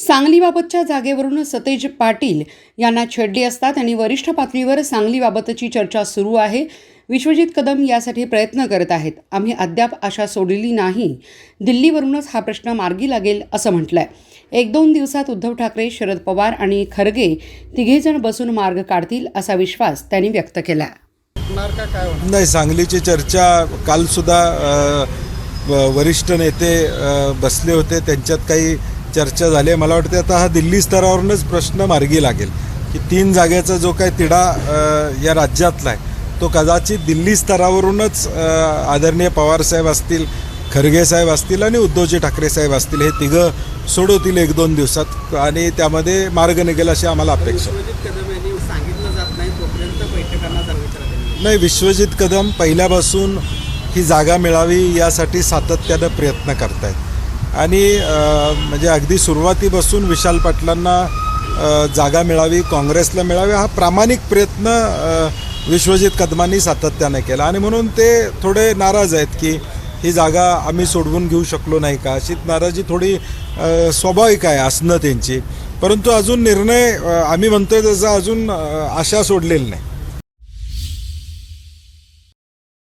सांगलीबाबतच्या जागेवरून सतेज पाटील यांना छेडली असता त्यांनी वरिष्ठ पातळीवर सांगलीबाबतची चर्चा सुरू आहे. विश्वजित कदम यासाठी प्रयत्न करत आहेत. आम्ही अद्याप आशा सोडलेली नाही. दिल्लीवरूनच हा प्रश्न मार्गी लागेल असं म्हटलंय. एक दोन दिवसात उद्धव ठाकरे शरद पवार आणि खरगे तिघेजण बसून मार्ग काढतील असा विश्वास त्यांनी व्यक्त केला. नाही सांगलीची चर्चा कालसुद्धा वरिष्ठ नेते बसले होते. त्यांच्यात काही चर्चा झाली आहे. मला वाटते आता हा दिल्ली स्तरावरूनच प्रश्न मार्गी लागेल की तीन जागेचा जो काही तिढा या राज्यातला आहे तो कदाचित दिल्ली स्तरावरूनच आदरणीय पवारसाहेब असतील खरगे साहेब असतील आणि उद्धवजी ठाकरे साहेब असतील हे तिघं सोडवतील एक दोन दिवसात आणि त्यामध्ये मार्ग निघेल अशी आम्हाला अपेक्षा नाही विश्वजित कदम पहिल्यापासून ही जागा मिळावी यासाठी सातत्यानं प्रयत्न करतायत. आणि म्हणजे अगदी सुरुवातीपासून विशाल पाटलांना जागा मिळावी काँग्रेसला मिळावी हा प्रामाणिक प्रयत्न विश्वजित कदमांनी सातत्याने केला. आणि म्हणून ते थोडे नाराज आहेत की ही जागा आम्ही सोडवून घेऊ शकलो नाही का? अशी नाराजी थोडी स्वाभाविक आहे असणं त्यांची. परंतु अजून निर्णय आम्ही म्हणतोय त्याचा अजून आशा सोडलेली नाही.